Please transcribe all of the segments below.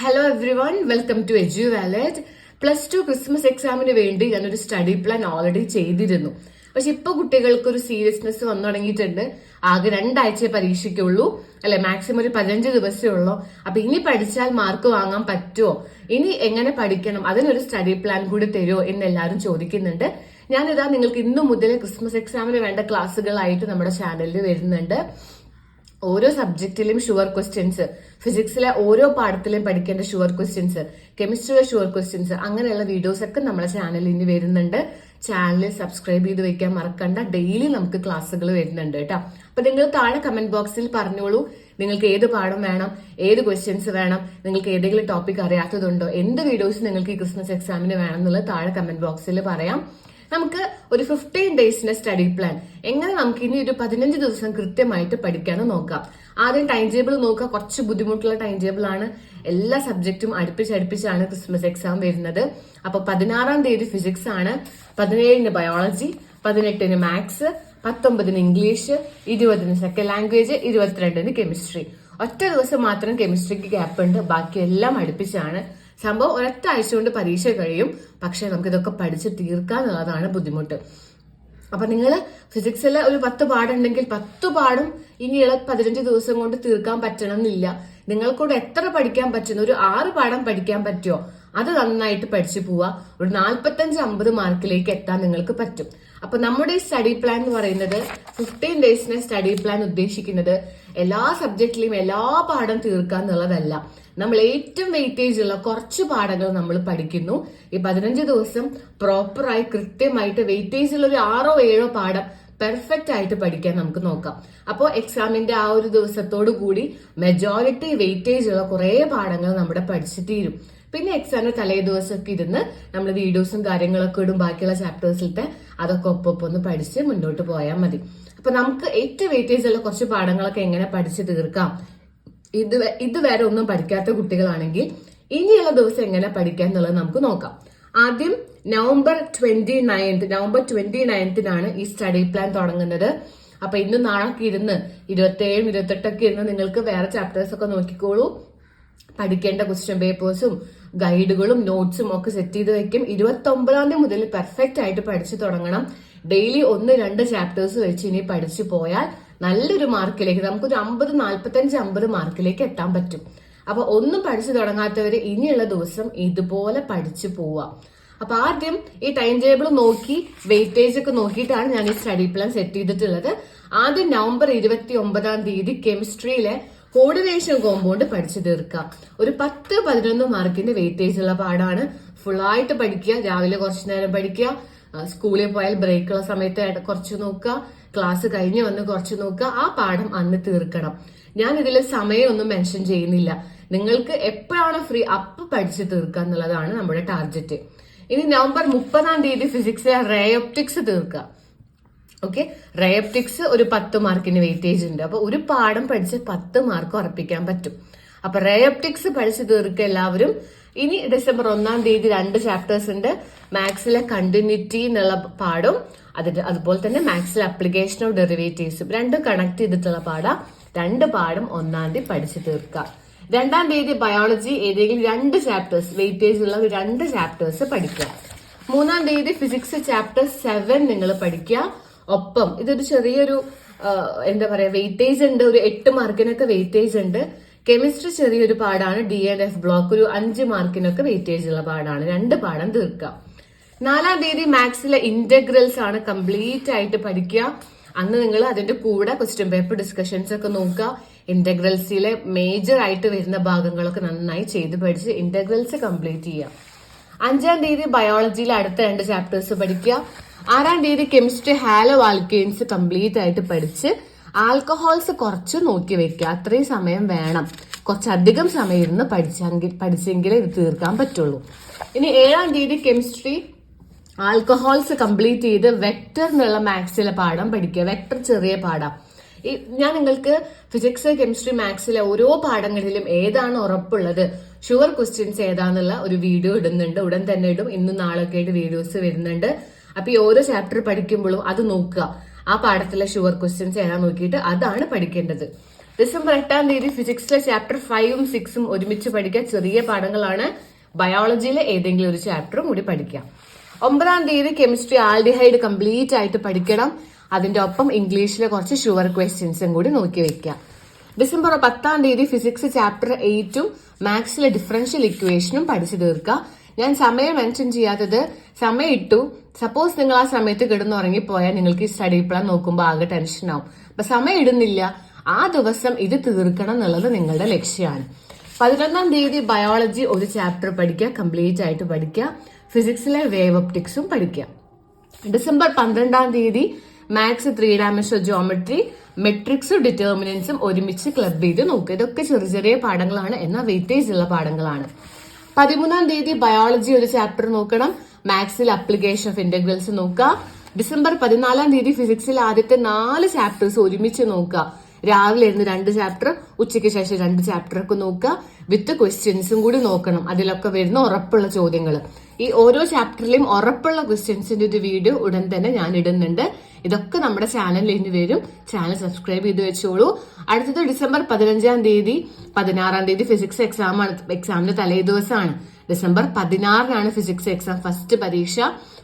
Hello everyone welcome to edu wallet plus two Christmas എക്സാമിന് വേണ്ടി ഞാനൊരു സ്റ്റഡി പ്ലാൻ ഓൾറെഡി ചെയ്തിരുന്നു. പക്ഷെ ഇപ്പൊ കുട്ടികൾക്ക് ഒരു സീരിയസ്നെസ് വന്നു തുടങ്ങിയിട്ടുണ്ട്. ആകെ രണ്ടാഴ്ച പരീക്ഷയ്ക്കുള്ളൂ. അല്ലെ മാക്സിമം ഒരു പതിനഞ്ച് ദിവസമേ ഉള്ളൂ. അപ്പൊ ഇനി പഠിച്ചാൽ മാർക്ക് വാങ്ങാൻ പറ്റുമോ ഇനി എങ്ങനെ പഠിക്കണം? അതിനൊരു സ്റ്റഡി പ്ലാൻ കൂടി തരുമോ എന്ന് എല്ലാവരും ചോദിക്കുന്നുണ്ട്. ഞാനിതാ നിങ്ങൾക്ക് ഇന്നു മുതൽ ക്രിസ്മസ് എക്സാമിന് വേണ്ട ക്ലാസ്സുകളായിട്ട് നമ്മുടെ ചാനലിൽ വരുന്നുണ്ട്. ഓരോ സബ്ജക്റ്റിലും ഷുവർ ക്വസ്റ്റ്യൻസ് ഫിസിക്സിലെ ഓരോ പാഠത്തിലും പഠിക്കേണ്ട ഷുവർ ക്വസ്റ്റ്യൻസ് കെമിസ്ട്രിയിലെ ഷുവർ ക്വസ്റ്റ്യൻസ് അങ്ങനെയുള്ള വീഡിയോസ് ഒക്കെ നമ്മുടെ ചാനലിൽ ഇനി വരുന്നുണ്ട്. ചാനൽ സബ്സ്ക്രൈബ് ചെയ്ത് വെക്കാൻ മറക്കണ്ട. ഡെയിലി നമുക്ക് ക്ലാസ്സുകൾ വരുന്നുണ്ട് കേട്ടോ. അപ്പൊ നിങ്ങൾ താഴെ കമന്റ് ബോക്സിൽ പറഞ്ഞോളൂ. നിങ്ങൾക്ക് ഏത് പാഠം വേണം? ഏത് ക്വസ്റ്റ്യൻസ് വേണം? നിങ്ങൾക്ക് ഏതെങ്കിലും ടോപ്പിക് അറിയാത്തതുണ്ടോ? എന്ത് വീഡിയോസ് നിങ്ങൾക്ക് ഈ ക്രിസ്മസ് എക്സാമിന് വേണം എന്നുള്ളത് താഴെ കമന്റ് ബോക്സിൽ പറയാം. നമുക്ക് ഒരു ഫിഫ്റ്റീൻ ഡേയ്സിന്റെ സ്റ്റഡി പ്ലാൻ എങ്ങനെ നമുക്ക് ഇനി ഒരു പതിനഞ്ച് ദിവസം കൃത്യമായിട്ട് പഠിക്കാനും നോക്കാം. ആദ്യം ടൈം ടേബിൾ നോക്കുക. കുറച്ച് ബുദ്ധിമുട്ടുള്ള ടൈം ടേബിൾ ആണ്. എല്ലാ സബ്ജക്റ്റും അടുപ്പിച്ചടുപ്പിച്ചാണ് ക്രിസ്മസ് എക്സാം വരുന്നത്. അപ്പൊ പതിനാറാം തീയതി ഫിസിക്സ് ആണ്. പതിനേഴിന് ബയോളജി പതിനെട്ടിന് മാത്സ് പത്തൊമ്പതിന് ഇംഗ്ലീഷ് ഇരുപതിന് സെക്കൻഡ് ലാംഗ്വേജ് ഇരുപത്തിരണ്ടിന് കെമിസ്ട്രി ഒറ്റ ദിവസം മാത്രം കെമിസ്ട്രിക്ക് ഗ്യാപ്പ് ഉണ്ട്. ബാക്കി എല്ലാം അടുപ്പിച്ചാണ്. സംഭവം ഒരൊറ്റ ആഴ്ച കൊണ്ട് പരീക്ഷ കഴിയും. പക്ഷേ നമുക്ക് ഇതൊക്കെ പഠിച്ച് തീർക്കാന്നുള്ളതാണ് ബുദ്ധിമുട്ട്. അപ്പൊ നിങ്ങൾ ഫിസിക്സിൽ ഒരു പത്ത് പാടുണ്ടെങ്കിൽ പത്ത് പാടും ഇനിയുള്ള പതിനഞ്ച് ദിവസം കൊണ്ട് തീർക്കാൻ പറ്റണം എന്നില്ല നിങ്ങൾക്കൂടെ എത്ര പഠിക്കാൻ പറ്റുന്ന? ഒരു ആറ് പാഠം പഠിക്കാൻ പറ്റുമോ അത് നന്നായിട്ട് പഠിച്ചു പോവുക. ഒരു നാൽപ്പത്തഞ്ച് അമ്പത് മാർക്കിലേക്ക് എത്താൻ നിങ്ങൾക്ക് പറ്റും. അപ്പൊ നമ്മുടെ ഈ സ്റ്റഡി പ്ലാൻ എന്ന് പറയുന്നത് ഫിഫ്റ്റീൻ ഡേയ്സിനെ സ്റ്റഡി പ്ലാൻ ഉദ്ദേശിക്കുന്നത് എല്ലാ സബ്ജക്റ്റിലെയും എല്ലാ പാഠം തീർക്കുക എന്നുള്ളതല്ല. നമ്മൾ ഏറ്റവും വെയിറ്റേജ് ഉള്ള കുറച്ച് പാഠങ്ങൾ നമ്മൾ പഠിക്കുന്നു. ഈ പതിനഞ്ച് ദിവസം പ്രോപ്പറായി കൃത്യമായിട്ട് വെയിറ്റേജ് ഉള്ള ഒരു ആറോ ഏഴോ പാഠം പെർഫെക്റ്റ് ആയിട്ട് പഠിക്കാൻ നമുക്ക് നോക്കാം. അപ്പോൾ എക്സാമിന്റെ ആ ഒരു ദിവസത്തോടു കൂടി മെജോറിറ്റി വെയിറ്റേജ് ഉള്ള കുറേ പാഠങ്ങൾ നമ്മുടെ പഠിച്ചു തീരും. പിന്നെ എക്സാമിന് തലേ ദിവസമൊക്കെ ഇരുന്ന് നമ്മൾ വീഡിയോസും കാര്യങ്ങളൊക്കെ ഇടും ബാക്കിയുള്ള ചാപ്റ്റേഴ്സിലത്തെ അതൊക്കെ ഒപ്പം ഒന്ന് പഠിച്ച് മുന്നോട്ട് പോയാൽ മതി. അപ്പൊ നമുക്ക് ഏറ്റവും വെയിറ്റേജ് ഉള്ള കുറച്ച് പാഠങ്ങളൊക്കെ എങ്ങനെ പഠിച്ചു തീർക്കാം? ഇത് ഇതുവരെ ഒന്നും പഠിക്കാത്ത കുട്ടികളാണെങ്കിൽ ഇനിയുള്ള ദിവസം എങ്ങനെ പഠിക്കാം എന്നുള്ളത് നമുക്ക് നോക്കാം. ആദ്യം November twenty ninth November twenty നയൻത്തിനാണ് ഈ സ്റ്റഡി പ്ലാൻ തുടങ്ങുന്നത്. അപ്പൊ ഇന്ന് നാളൊക്കെ ഇരുന്ന് ഇരുപത്തി ഏഴും ഇരുപത്തെട്ടൊക്കെ ഇരുന്ന് നിങ്ങൾക്ക് വേറെ ചാപ്റ്റേഴ്സ് ഒക്കെ നോക്കിക്കോളൂ. പഠിക്കേണ്ട ക്വസ്റ്റ്യൻ പേപ്പേഴ്സും ഗൈഡുകളും നോട്ട്സും ഒക്കെ സെറ്റ് ചെയ്ത് വെക്കും. ഇരുപത്തി ഒമ്പതാം തീയതി മുതൽ പെർഫെക്റ്റ് ആയിട്ട് പഠിച്ചു തുടങ്ങണം. ഡെയിലി ഒന്ന് രണ്ട് ചാപ്റ്റേഴ്സ് വെച്ച് ഇനി പഠിച്ചു പോയാൽ നല്ലൊരു മാർക്കിലേക്ക് നമുക്കൊരു അമ്പത് നാൽപ്പത്തഞ്ച് അമ്പത് മാർക്കിലേക്ക് എത്താൻ പറ്റും. അപ്പൊ ഒന്നും പഠിച്ചു തുടങ്ങാത്തവര് ഇനിയുള്ള ദിവസം ഇതുപോലെ പഠിച്ചു പോവാം അപ്പൊ ആദ്യം ഈ ടൈം ടേബിൾ നോക്കി വെയിറ്റേജ് ഒക്കെ നോക്കിയിട്ടാണ് ഞാൻ ഈ സ്റ്റഡി പ്ലാൻ സെറ്റ് ചെയ്തിട്ടുള്ളത്. ആദ്യം നവംബർ ഇരുപത്തി ഒമ്പതാം തീയതി കെമിസ്ട്രിയിലെ കോർഡിനേഷൻ കോമ്പൗണ്ട് പഠിച്ചു തീർക്കാം. ഒരു പത്ത് പതിനൊന്ന് മാർക്കിന്റെ വെയിറ്റേജ് ഉള്ള പാടാണ് ഫുള്ളായിട്ട് പഠിക്കുക. രാവിലെ കുറച്ചു നേരം പഠിക്കുക. സ്കൂളിൽ പോയാൽ ബ്രേക്കുള്ള സമയത്ത് കുറച്ച് നോക്കുക. ക്ലാസ് കഴിഞ്ഞ് വന്ന് കുറച്ച് നോക്കുക. ആ പാഠം അന്ന് തീർക്കണം. ഞാൻ ഇതിൽ സമയമൊന്നും മെൻഷൻ ചെയ്യുന്നില്ല. നിങ്ങൾക്ക് എപ്പോഴാണ് ഫ്രീ അപ്പ് പഠിച്ച് തീർക്കുക എന്നുള്ളതാണ് നമ്മുടെ ടാർഗറ്റ് ഇനി നവംബർ മുപ്പതാം തീയതി ഫിസിക്സ് റേ റേയോപ്റ്റിക്സ് തീർക്കുക. ഓക്കെ റയപ്റ്റിക്സ് ഒരു പത്ത് മാർക്കിന് വെയിറ്റേജ് ഉണ്ട്. അപ്പൊ ഒരു പാഠം പഠിച്ച് പത്ത് മാർക്ക് ഉറപ്പിക്കാൻ പറ്റും. അപ്പൊ റയപ്റ്റിക്സ് പഠിച്ചു തീർക്കുക എല്ലാവരും ഇനി ഡിസംബർ ഒന്നാം തീയതി രണ്ട് ചാപ്റ്റേഴ്സ് ഉണ്ട്. മാത്സിലെ കണ്ടിന്യൂറ്റി എന്നുള്ള പാഠം അതിന്റെ അതുപോലെ തന്നെ മാത്സിലെ അപ്ലിക്കേഷൻ ഓഫ് ഡെറിവേറ്റീവ്സും രണ്ടും കണക്ട് ചെയ്തിട്ടുള്ള പാഠം രണ്ട് പാഠം ഒന്നാം തീയതി പഠിച്ചു തീർക്കുക. രണ്ടാം തീയതി ബയോളജി ഏതെങ്കിലും രണ്ട് ചാപ്റ്റേഴ്സ് വെയിറ്റേജ് ഉള്ള രണ്ട് ചാപ്റ്റേഴ്സ് പഠിക്കുക. മൂന്നാം തീയതി ഫിസിക്സ് ചാപ്റ്റർ സെവൻ നിങ്ങൾ പഠിക്കുക. ഒപ്പം. ഇതൊരു ചെറിയൊരു എന്താ പറയാ വെയിറ്റേജ് ഉണ്ട്. ഒരു എട്ട് മാർക്കിനൊക്കെ വെയിറ്റേജ് ഉണ്ട്. കെമിസ്ട്രി ചെറിയൊരു പാടാണ്. ഡി എൻ എഫ് ബ്ലോക്ക് ഒരു അഞ്ച് മാർക്കിനൊക്കെ വെയിറ്റേജ് ഉള്ള പാടാണ്. രണ്ട് പാഠം തീർക്കാം. നാലാം തീയതി മാത്സിലെ ഇന്റഗ്രൽസ് ആണ് കംപ്ലീറ്റ് ആയിട്ട് പഠിക്കുക. അന്ന് നിങ്ങൾ അതിന്റെ കൂടെ ക്വസ്റ്റ്യൻ പേപ്പർ ഡിസ്കഷൻസ് ഒക്കെ നോക്കുക. ഇന്റഗ്രൽസിലെ മേജർ ആയിട്ട് വരുന്ന ഭാഗങ്ങളൊക്കെ നന്നായി ചെയ്ത് പഠിച്ച് ഇന്റഗ്രൽസ് കംപ്ലീറ്റ് ചെയ്യുക. അഞ്ചാം തീയതി ബയോളജിയിലെ അടുത്ത രണ്ട് ചാപ്റ്റേഴ്സ് പഠിക്കുക. ആറാം തീയതി കെമിസ്ട്രി ഹാലോ ആൽക്കെയിൻസ് കംപ്ലീറ്റ് ആയിട്ട് പഠിച്ച് ആൽക്കഹോൾസ് കുറച്ച് നോക്കി വെക്കുക. അത്രയും സമയം വേണം. കുറച്ചധികം സമയം ഇരുന്ന് പഠിച്ചെങ്കിൽ പഠിച്ചെങ്കിലേ ഇത് തീർക്കാൻ പറ്റുള്ളൂ. ഇനി ഏഴാം തീയതി കെമിസ്ട്രി ആൽക്കഹോൾസ് കംപ്ലീറ്റ് ചെയ്ത് വെക്ടർ എന്നുള്ള മാത്സിലെ പാഠം പഠിക്കുക. വെക്ടർ ചെറിയ പാഠം. ഈ ഞാൻ നിങ്ങൾക്ക് ഫിസിക്സ് കെമിസ്ട്രി മാത്സിലെ ഓരോ പാഠങ്ങളിലും ഏതാണ് ഉറപ്പുള്ളത് ഷുവർ ക്വസ്റ്റ്യൻസ് ഏതാന്നുള്ള ഒരു വീഡിയോ ഇടുന്നുണ്ട്. ഉടൻ തന്നെ ഇടും. ഇന്നും നാളൊക്കെ ആയിട്ട് വീഡിയോസ് വരുന്നുണ്ട്. അപ്പൊ ഈ ഓരോ ചാപ്റ്റർ പഠിക്കുമ്പോഴും അത് നോക്കുക. ആ പാഠത്തിലെ ഷുവർ ക്വസ്റ്റ്യൻസ് ഏതാ നോക്കിയിട്ട് അതാണ് പഠിക്കേണ്ടത്. ഡിസംബർ എട്ടാം തീയതി ഫിസിക്സിലെ ചാപ്റ്റർ ഫൈവും സിക്സും ഒരുമിച്ച് പഠിക്കുക ചെറിയ പാഠങ്ങളാണ്. ബയോളജിയിലെ ഏതെങ്കിലും ഒരു ചാപ്റ്ററും കൂടി പഠിക്കുക ഒമ്പതാം തീയതി കെമിസ്ട്രി ആൽഡിഹൈഡ് കംപ്ലീറ്റ് ആയിട്ട് പഠിക്കണം. അതിന്റെ ഒപ്പം ഇംഗ്ലീഷിലെ കുറച്ച് ഷുവർ ക്വസ്റ്റ്യൻസും കൂടി നോക്കി വെക്കാം ഡിസംബർ പത്താം തീയതി ഫിസിക്സ് ചാപ്റ്റർ എയ്റ്റും മാത്സിലെ ഡിഫറൻഷ്യൽ ഇക്വേഷനും പഠിച്ചു തീർക്കുക. ഞാൻ സമയം മെൻഷൻ ചെയ്യാത്തത് സമയം ഇട്ടു. സപ്പോസ് നിങ്ങൾ ആ സമയത്ത് കിടന്നുറങ്ങിപ്പോയാൽ നിങ്ങൾക്ക് ഈ സ്റ്റഡി പ്ലാൻ നോക്കുമ്പോൾ ആകെ ടെൻഷൻ ആവും. അപ്പൊ സമയം ഇടുന്നില്ല. ആ ദിവസം ഇത് തീർക്കണം എന്നുള്ളത് നിങ്ങളുടെ ലക്ഷ്യമാണ്. പതിനൊന്നാം തീയതി ബയോളജി ഒരു ചാപ്റ്റർ പഠിക്കുക കംപ്ലീറ്റ് ആയിട്ട് പഠിക്കുക. ഫിസിക്സിലെ വേവ് ഒപ്റ്റിക്സും പഠിക്കുക. ഡിസംബർ പന്ത്രണ്ടാം തീയതി മാത്സ് ത്രീ ഡയമെൻഷൻ ജോമെട്രി മെട്രിക്സും ഡിറ്റർമിനൻസും ഒരുമിച്ച് ക്ലബ് ചെയ്ത് നോക്കുക. ഇതൊക്കെ ചെറിയ ചെറിയ പാഠങ്ങളാണ്. എന്നാൽ വെയിറ്റേജ് ഉള്ള പാഠങ്ങളാണ്. പതിമൂന്നാം തീയതി ബയോളജി ഒരു ചാപ്റ്റർ നോക്കണം. മാത്സിൽ അപ്ലിക്കേഷൻ ഓഫ് ഇന്റഗ്രൽസ് നോക്കുക. ഡിസംബർ പതിനാലാം തീയതി ഫിസിക്സിൽ ആദ്യത്തെ നാല് ചാപ്റ്റേഴ്സ് ഒരുമിച്ച് നോക്കുക. രാവിലെ ഇരുന്ന് രണ്ട് ചാപ്റ്റർ ഉച്ചയ്ക്ക് ശേഷം രണ്ട് ചാപ്റ്റർ ഒക്കെ നോക്കുക. വിത്ത് ക്വസ്റ്റ്യൻസും കൂടി നോക്കണം. അതിലൊക്കെ വരുന്ന ഉറപ്പുള്ള ചോദ്യങ്ങൾ. ഈ ഓരോ ചാപ്റ്ററിലെയും ഉറപ്പുള്ള ക്വസ്റ്റ്യൻസിന്റെ ഒരു വീഡിയോ ഉടൻ തന്നെ ഞാൻ ഇടുന്നുണ്ട്. ഇതൊക്കെ നമ്മുടെ ചാനലിൽ ഇനി വരും. ചാനൽ സബ്സ്ക്രൈബ് ചെയ്ത് വെച്ചോളൂ. അടുത്തത് ഡിസംബർ പതിനഞ്ചാം തീയതി. പതിനാറാം തീയതി ഫിസിക്സ് എക്സാമാണ് എക്സാമിന്റെ തലേ ദിവസമാണ്. ഡിസംബർ പതിനാറിനാണ് ഫിസിക്സ് എക്സാം ഫസ്റ്റ് പരീക്ഷ.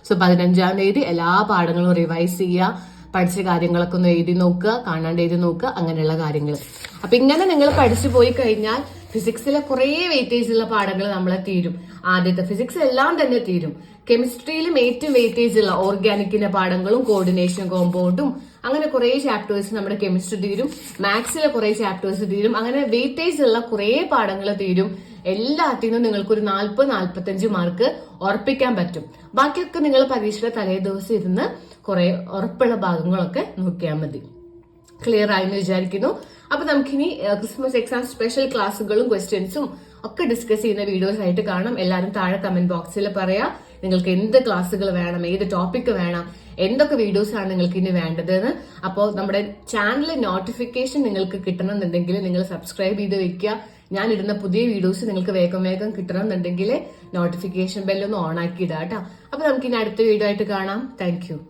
സോ പതിനഞ്ചാം തീയതി എല്ലാ പാഠങ്ങളും റിവൈസ് ചെയ്യുക. പഠിച്ച കാര്യങ്ങളൊക്കെ ഒന്ന് എഴുതി നോക്കുക കാണാണ്ട് എഴുതി നോക്കുക അങ്ങനെയുള്ള കാര്യങ്ങൾ അപ്പൊ ഇങ്ങനെ നിങ്ങൾ പഠിച്ചു പോയി കഴിഞ്ഞാൽ ഫിസിക്സിലെ കുറേ വെയിറ്റേജ് ഉള്ള പാഠങ്ങൾ നമ്മളെ തീരും. ആദ്യത്തെ ഫിസിക്സ് എല്ലാം തന്നെ തീരും. കെമിസ്ട്രിയിലും ഏറ്റവും വെയിറ്റേജ് ഉള്ള ഓർഗാനിക്കിന്റെ പാഠങ്ങളും കോർഡിനേഷൻ കോമ്പൗണ്ടും അങ്ങനെ കുറെ ചാപ്റ്റേഴ്സ് നമ്മുടെ കെമിസ്ട്രി തീരും. മാത്സിലെ കുറെ ചാപ്റ്റേഴ്സ് തീരും. അങ്ങനെ വെയിറ്റേജ് ഉള്ള കുറെ പാഠങ്ങൾ തീരും. എല്ലാത്തിനും നിങ്ങൾക്ക് ഒരു നാൽപ്പത് നാൽപ്പത്തഞ്ച് മാർക്ക് ഉറപ്പിക്കാൻ പറ്റും. ബാക്കിയൊക്കെ നിങ്ങൾ പരീക്ഷയുടെ തലേ ദിവസം ഇരുന്ന് കുറെ ഉറപ്പുള്ള ഭാഗങ്ങളൊക്കെ നോക്കിയാൽ മതി. ക്ലിയർ ആയെന്ന് വിചാരിക്കുന്നു. അപ്പൊ നമുക്കിനി ക്രിസ്മസ് എക്സാം സ്പെഷ്യൽ ക്ലാസ്സുകളും ക്വസ്റ്റ്യൻസും ഒക്കെ ഡിസ്കസ് ചെയ്യുന്ന വീഡിയോസ് ആയിട്ട് കാണാം. എല്ലാവരും താഴെ കമന്റ് ബോക്സിൽ പറയാ. നിങ്ങൾക്ക് എന്ത് ക്ലാസ്സുകൾ വേണം ഏത് ടോപ്പിക് വേണം എന്തൊക്കെ വീഡിയോസ് ആണ് നിങ്ങൾക്ക് ഇനി വേണ്ടതെന്ന്. അപ്പോൾ നമ്മുടെ ചാനൽ നോട്ടിഫിക്കേഷൻ നിങ്ങൾക്ക് കിട്ടണമെന്നുണ്ടെങ്കിൽ നിങ്ങൾ സബ്സ്ക്രൈബ് ചെയ്ത് വെക്കുക. ഞാൻ ഇടുന്ന പുതിയ വീഡിയോസ് നിങ്ങൾക്ക് വേഗം വേഗം കിട്ടണമെന്നുണ്ടെങ്കിൽ നോട്ടിഫിക്കേഷൻ ബെല്ലൊന്ന് ഓൺ ആക്കി ഇടാം കേട്ടോ. അപ്പൊ നമുക്ക് ഇനി അടുത്ത വീഡിയോ ആയിട്ട് കാണാം. താങ്ക്